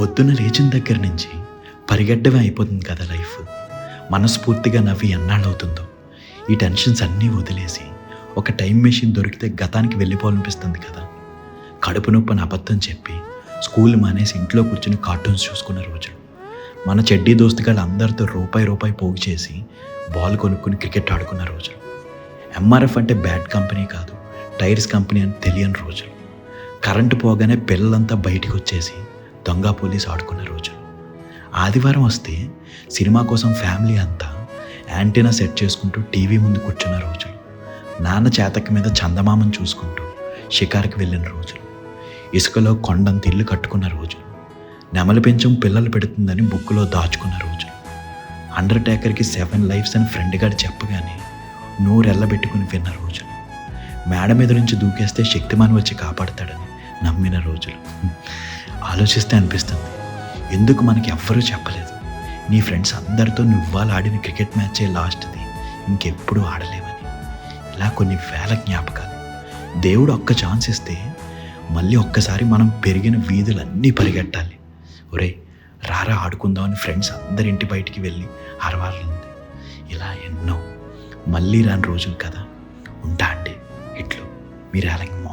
పొద్దున్న లేచిన దగ్గర నుంచి పరిగెట్టమే అయిపోతుంది కదా లైఫ్. మనస్ఫూర్తిగా నవ్వి ఎన్నాళ్ళు అవుతుందో ఈ టెన్షన్స్ అన్నీ వదిలేసి ఒక టైం మెషిన్ దొరికితే గతానికి వెళ్ళిపోవాలనిపిస్తుంది కదా. కడుపు నొప్పిని అబద్ధం చెప్పి స్కూల్ మానేసి ఇంట్లో కూర్చుని కార్టూన్స్ చూసుకున్న రోజులు. మన చెడ్డీ దోస్తుగాళ్ళు అందరితో రూపాయి రూపాయి పోగు చేసి బాల్ కొనుక్కుని క్రికెట్ ఆడుకున్న రోజులు. ఎంఆర్ఎఫ్ అంటే బ్యాట్ కంపెనీ కాదు టైర్స్ కంపెనీ అని తెలియని రోజులు. కరెంటు పోగానే పిల్లలంతా బయటికి వచ్చేసి దొంగ పోలీస్ ఆడుకున్న రోజులు ఆదివారం వస్తే సినిమా కోసం ఫ్యామిలీ అంతా యాంటీనా సెట్ చేసుకుంటూ టీవీ ముందు కూర్చున్న రోజులు. నాన్న చేతక మీద చందమామను చూసుకుంటూ షికార్కి వెళ్ళిన రోజులు. ఇసుకలో కొండంత ఇల్లు కట్టుకున్న రోజులు. నెమలి పెంచం పిల్లలు పెడుతుందని బుక్కులో దాచుకున్న రోజులు. అండర్టేకర్కి సెవెన్ లైఫ్స్ అని ఫ్రెండ్ గారు చెప్పగానే నూరెళ్ళబెట్టుకుని విన్న రోజులు. మేడ మీద నుంచి దూకేస్తే శక్తిమాన్ వచ్చి కాపాడతాడని. నమ్మిన రోజులు. ఆలోచిస్తే అనిపిస్తుంది. ఎందుకు మనకి ఎవ్వరూ చెప్పలేదు. నీ ఫ్రెండ్స్ అందరితో నువ్వాలు ఆడిన క్రికెట్ మ్యాచే లాస్ట్ది. ఇంకెప్పుడు ఆడలేవని. ఇలా కొన్ని వేల జ్ఞాపకాలు. దేవుడు ఒక్క ఛాన్స్ ఇస్తే మళ్ళీ ఒక్కసారి మనం పెరిగిన వీధులన్నీ పరిగెట్టాలి. ఒరే రారా ఆడుకుందామని ఫ్రెండ్స్ అందరి ఇంటి బయటికి వెళ్ళి అరవాలంది ఇలా ఎన్నో మళ్ళీ రాని రోజులు కదా. ఉంటా అండి ఇట్లు. మీరు అలాగే